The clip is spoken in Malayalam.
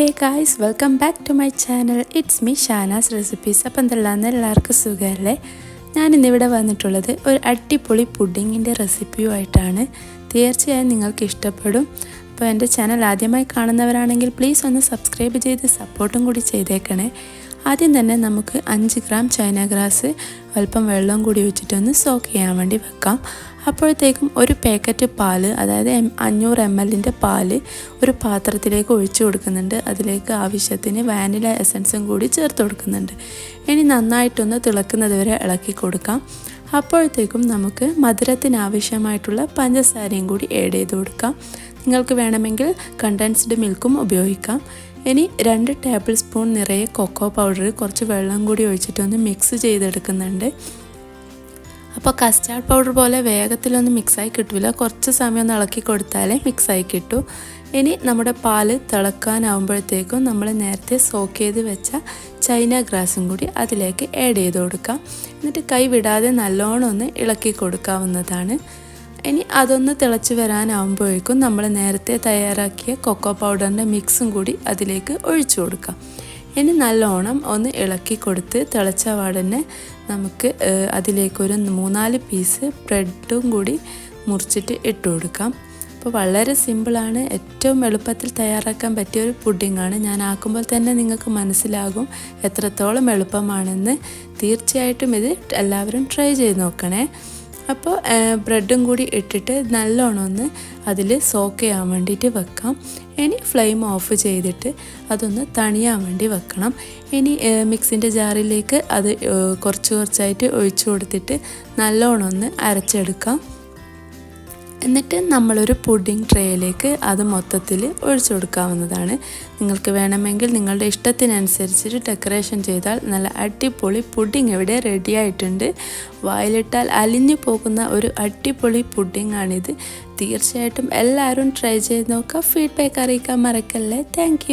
Hey guys welcome back to my channel it's me Shanaz recipes appam എന്തെല്ലാന്ന് എല്ലാവർക്കും സുഖമല്ലേ? ഞാനിന്നിവിടെ വന്നിട്ടുള്ളത് ഒരു അടിപൊളി പുഡിങ്ങിന്റെ റെസിപ്പിയുമായിട്ടാണ്. തീർച്ചയായും നിങ്ങൾക്ക് ഇഷ്ടപ്പെടും. അപ്പോൾ എന്റെ ചാനൽ ആദ്യമായി കാണുന്നവരാണെങ്കിൽ പ്ലീസ് ഒന്ന് സബ്സ്ക്രൈബ് ചെയ്ത് സപ്പോർട്ടും കൂടി ചെയ്തേക്കണേ. ആദ്യം തന്നെ നമുക്ക് അഞ്ച് ഗ്രാം ചൈന ഗ്രാസ് അല്പം വെള്ളം കൂടി വെച്ചിട്ടൊന്ന് സോക്ക് ചെയ്യാൻ വേണ്ടി വെക്കാം. അപ്പോഴത്തേക്കും ഒരു പാക്കറ്റ് പാൽ അതായത് എം അഞ്ഞൂറ് എം എല്ലിന്റെ പാൽ ഒരു പാത്രത്തിലേക്ക് ഒഴിച്ചു കൊടുക്കുന്നുണ്ട്. അതിലേക്ക് ആവശ്യത്തിന് വാനില എസൻസും കൂടി ചേർത്ത് കൊടുക്കുന്നുണ്ട്. ഇനി നന്നായിട്ടൊന്ന് തിളക്കുന്നത് വരെ ഇളക്കി കൊടുക്കാം. അപ്പോഴത്തേക്കും നമുക്ക് മധുരത്തിന് ആവശ്യമായിട്ടുള്ള പഞ്ചസാരയും കൂടി ഏഡ് ചെയ്ത് കൊടുക്കാം. നിങ്ങൾക്ക് വേണമെങ്കിൽ കണ്ടൻസ്ഡ് മിൽക്കും ഉപയോഗിക്കാം. ഇനി രണ്ട് ടേബിൾ സ്പൂൺ നിറയെ കൊക്കോ പൗഡർ കുറച്ച് വെള്ളം കൂടി ഒഴിച്ചിട്ടൊന്ന് മിക്സ് ചെയ്തെടുക്കുന്നുണ്ട്. അപ്പോൾ കസ്റ്റാർഡ് പൗഡർ പോലെ വേഗത്തിലൊന്നും മിക്സായി കിട്ടില്ല കുറച്ച് സമയം ഒന്ന് ഇളക്കി കൊടുത്താലേ മിക്സായി കിട്ടൂ. ഇനി നമ്മുടെ പാൽ തിളക്കാനാവുമ്പോഴത്തേക്കും നമ്മൾ നേരത്തെ സോക്ക് ചെയ്ത് വെച്ച ചൈന ഗ്രാസും കൂടി അതിലേക്ക് ആഡ് ചെയ്ത് കൊടുക്കാം. എന്നിട്ട് കൈ വിടാതെ നല്ലോണം ഒന്ന് ഇളക്കി കൊടുക്കാവുന്നതാണ്. ഇനി അതൊന്ന് തിളച്ച് വരാനാവുമ്പോഴേക്കും നമ്മൾ നേരത്തെ തയ്യാറാക്കിയ കൊക്കോ പൗഡറിന്റെ മിക്സും കൂടി അതിലേക്ക് ഒഴിച്ചു കൊടുക്കാം. ഇനി നല്ലോണം ഒന്ന് ഇളക്കി കൊടുത്ത് തിളച്ച പാടന്നെ നമുക്ക് അതിലേക്കൊരു മൂന്നാൽ പീസ് ബ്രെഡും കൂടി മുറിച്ചിട്ട് ഇട്ട് കൊടുക്കാം. അപ്പോൾ വളരെ സിമ്പിളാണ് ഏറ്റവും എളുപ്പത്തിൽ തയ്യാറാക്കാൻ പറ്റിയ ഒരു പുഡിങ്ങാണ് ഞാൻ ആക്കുമ്പോൾ തന്നെ നിങ്ങൾക്ക് മനസ്സിലാകും എത്രത്തോളം എളുപ്പമാണെന്ന്. തീർച്ചയായിട്ടും ഇത് എല്ലാവരും ട്രൈ ചെയ്ത് നോക്കണേ. അപ്പോൾ ബ്രെഡും കൂടി ഇട്ടിട്ട് നല്ലോണം ഒന്ന് അതിൽ സോക്ക് ചെയ്യാൻ വേണ്ടിയിട്ട് വെക്കാം. ഇനി ഫ്ലെയിം ഓഫ് ചെയ്തിട്ട് അതൊന്ന് തണിയാൻ വേണ്ടി വെക്കണം. ഇനി മിക്സിന്റെ ജാറിലേക്ക് അത് കുറച്ച് കുറച്ചായിട്ട് ഒഴിച്ചു കൊടുത്തിട്ട് നല്ലോണം ഒന്ന് അരച്ചെടുക്കാം. എന്നിട്ട് നമ്മളൊരു പുഡിംഗ് ട്രേയിലേക്ക് അത് മൊത്തത്തിൽ ഒഴിച്ചു കൊടുക്കാവുന്നതാണ്. നിങ്ങൾക്ക് വേണമെങ്കിൽ നിങ്ങളുടെ ഇഷ്ടത്തിനനുസരിച്ചിട്ട് ഡെക്കറേഷൻ ചെയ്താൽ നല്ല അടിപൊളി പുഡിംഗ് ഇവിടെ റെഡിയായിട്ടുണ്ട് വായിലിട്ടാൽ അലിഞ്ഞു പോകുന്ന ഒരു അടിപൊളി പുഡിംഗ് ആണിത് തീർച്ചയായിട്ടും എല്ലാവരും ട്രൈ ചെയ്ത് നോക്കുക. ഫീഡ്ബാക്ക് അറിയിക്കാൻ മറക്കല്ലേ. താങ്ക്